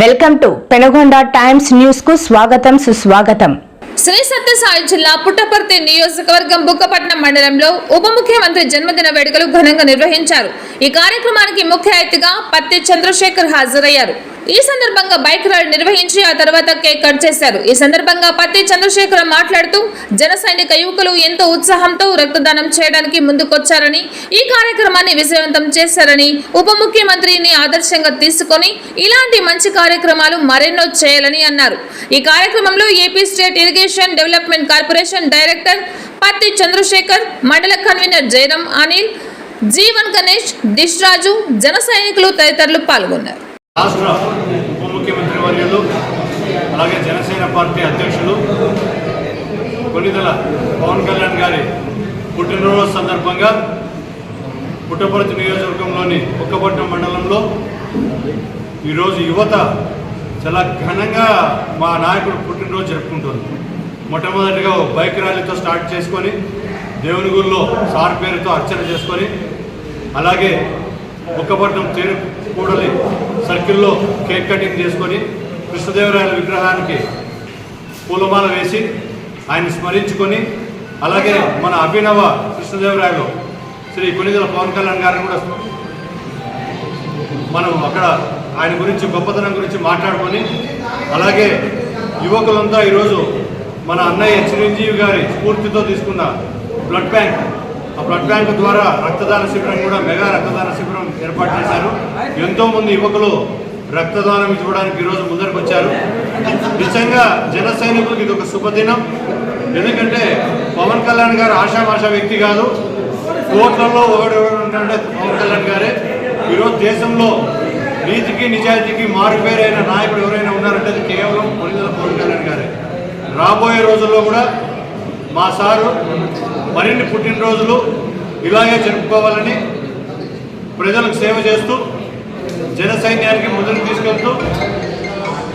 Welcome to Penagonda times న్యూస్కు స్వాగతం సుస్వాగతం. శ్రీ సత్యసాయి జిల్లా పుట్టపర్తి నియోజకవర్గం బుక్కపట్నం మండలంలో ఉప ముఖ్యమంత్రి జన్మదిన వేడుకలు ఘనంగా నిర్వహించారు. ఈ కార్యక్రమానికి ముఖ్య అతిథిగా పత్తి చంద్రశేఖర్ హాజరయ్యారు. ఈ సందర్భంగా బైక్ ర్యాలీ నిర్వహించి ఆ తర్వాత కేక్ కట్ చేశారు. ఈ సందర్భంగా పత్తి చంద్రశేఖర్ మాట్లాడుతూ జన సైనిక యువకులు ఎంతో ఉత్సాహంతో రక్తదానం చేయడానికి ముందుకొచ్చారని ఈ కార్యక్రమాన్ని విజయవంతం చేశారని ఉప ముఖ్యమంత్రిని ఆదర్శంగా తీసుకొని ఇలాంటి మంచి కార్యక్రమాలు మరెన్నో చేయాలని అన్నారు. ఈ కార్యక్రమంలో AP state irrigation development corporation director Patti Chandrashekar మండల కన్వీనర్ జయరాం అనిల్ జీవన్ గణేష్ దిష్ రాజు జన సైనికులు తదితరులు పాల్గొన్నారు. రాష్ట్ర ఉప ముఖ్యమంత్రి వర్యులు అలాగే జనసేన పార్టీ అధ్యక్షులు కొన్నిదల పవన్ కళ్యాణ్ గారి పుట్టినరోజు సందర్భంగా పుట్టపర్తి నియోజకవర్గంలోని కుక్కపట్నం మండలంలో ఈరోజు యువత చాలా ఘనంగా మా నాయకుడు పుట్టినరోజు జరుపుకుంటుంది. మొట్టమొదటిగా బైక్ ర్యాలీతో స్టార్ట్ చేసుకొని దేవుని సార్ పేరుతో అర్చన చేసుకొని అలాగే కుక్కపట్నం తేరు కూడలి సర్కిల్లో కేక్ కటింగ్ చేసుకొని కృష్ణదేవరాయల విగ్రహానికి పూలమాల వేసి ఆయన స్మరించుకొని అలాగే మన అభినవ కృష్ణదేవరాయలు శ్రీ కొనిదల పవన్ కళ్యాణ్ గారిని కూడా మనం అక్కడ ఆయన గురించి గొప్పతనం గురించి మాట్లాడుకొని అలాగే యువకులంతా ఈరోజు మన అన్నయ్య చిరంజీవి గారి స్ఫూర్తితో తీసుకున్న బ్లడ్ బ్యాంక్ బ్లడ్ బ్యాంక్ ద్వారా రక్తదాన శిబిరం కూడా మెగా రక్తదాన శిబిరం ఏర్పాటు చేశారు. ఎంతో మంది యువకులు రక్తదానం ఇవ్వడానికి ఈరోజు ముందరకు వచ్చారు. నిజంగా జన సైనికులకు ఇది ఒక శుభదినం. ఎందుకంటే పవన్ కళ్యాణ్ గారు ఆశామాషా వ్యక్తి కాదు. కోట్లలో ఒకడు ఎవడు ఉంటాడంటే పవన్ కళ్యాణ్ గారే. ఈరోజు దేశంలో నీతికి నిజాయితీకి మారుపేరైన నాయకుడు ఎవరైనా ఉన్నారంటే అది కేవలం కొనిదల పవన్ కళ్యాణ్ గారే. రాబోయే రోజుల్లో కూడా మా సారు మరిన్ని పుట్టినరోజులు ఇలాగే జరుపుకోవాలని ప్రజలకు సేవ చేస్తూ జన సైన్యానికి ముందుకు తీసుకెళ్తూ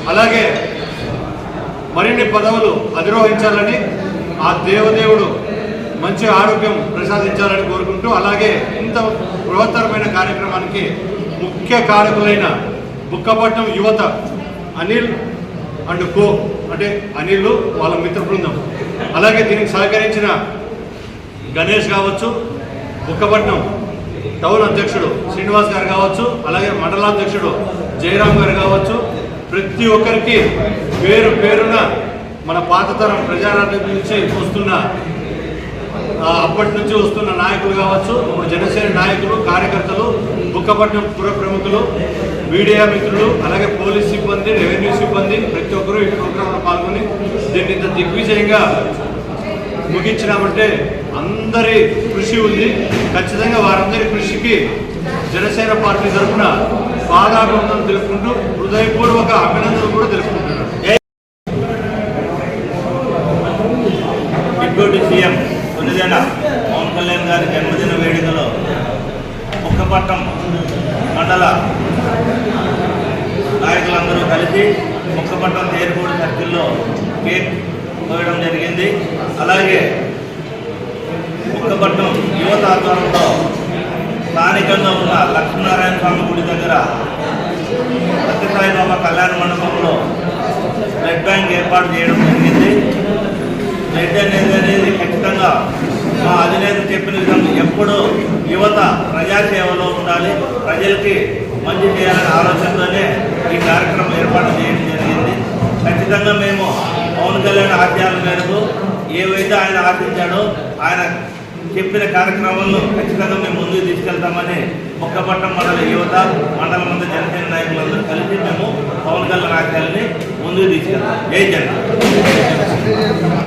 అలాగే మరిన్ని పదవులు అధిరోహించాలని ఆ దేవదేవుడు మంచి ఆరోగ్యం ప్రసాదించాలని కోరుకుంటూ అలాగే ఇంత బృహత్తరమైన కార్యక్రమానికి ముఖ్య కారకులైన బుక్కపట్నం యువత అనిల్ అండ్ కో అంటే అనిల్ వాళ్ళ మిత్ర బృందం అలాగే దీనికి సహకరించిన గణేష్ కావచ్చు బుక్కపట్నం టౌన్ అధ్యక్షుడు శ్రీనివాస్ గారు కావచ్చు అలాగే మండలాధ్యక్షుడు జయరాం గారు కావచ్చు ప్రతి ఒక్కరికి పేరు పేరున మన పాతతరం ప్రజారాజ్యం నుంచి వస్తున్న అప్పటి నుంచి వస్తున్న నాయకులు కావచ్చు ఇప్పుడు జనసేన నాయకులు కార్యకర్తలు బుక్కపట్నం పుర ప్రముఖులు మీడియా మిత్రులు అలాగే పోలీస్ సిబ్బంది రెవెన్యూ సిబ్బంది ప్రతి ఒక్కరూ ఈ ప్రోగ్రాంలో పాల్గొని దీన్ని ఇంత దిగ్విజయంగా ముగించినామంటే అందరి కృషి ఉంది. ఖచ్చితంగా వారందరి కృషికి జనసేన పార్టీ తరఫున పాదాభివందనం తెలుపుకుంటూ హృదయపూర్వక అభినందనలు కూడా తెలుపుకుంటున్నాను. డిప్యూటీ సీఎం తొలిదేన పవన్ కళ్యాణ్ గారి జన్మదిన వేడుకలో ముక్కపట్నం మండల నాయకులందరూ కలిసి ముక్కపట్నం తేరుకోడు సర్కిల్లో కేక్ పోయడం జరిగింది. అలాగే ముక్కపట్నం యువత ఆధ్వర్యంలో స్థానికంగా ఉన్న లక్ష్మీనారాయణ స్వామి గుడి దగ్గర సత్యసాయి బాబా కళ్యాణ మండపంలో బ్లడ్ బ్యాంక్ ఏర్పాటు చేయడం జరిగింది. బ్లడ్ అనేది అనేది ఖచ్చితంగా మా అధినేత చెప్పిన విధంగా ఎప్పుడూ యువత ప్రజాసేవలో ఉండాలి. ప్రజలకి మంచి చేయాలనే ఆలోచనతోనే ఈ కార్యక్రమం ఏర్పాటు చేయడం జరిగింది. ఖచ్చితంగా మేము పవన్ కళ్యాణ్ ఆశయాల మేరకు ఏవైతే ఆయన ఆశించాడో ఆయన చెప్పిన కార్యక్రమంలో ఖచ్చితంగా మేము ముందుకు తీసుకెళ్తామని మొక్కపట్నం మండల యువత మండలం మంది జనసేన నాయకులందరూ కలిసి మేము పవన్ కళ్యాణ్ ఆశయాలని ముందుకు తీసుకెళ్తాం. జై జనసేన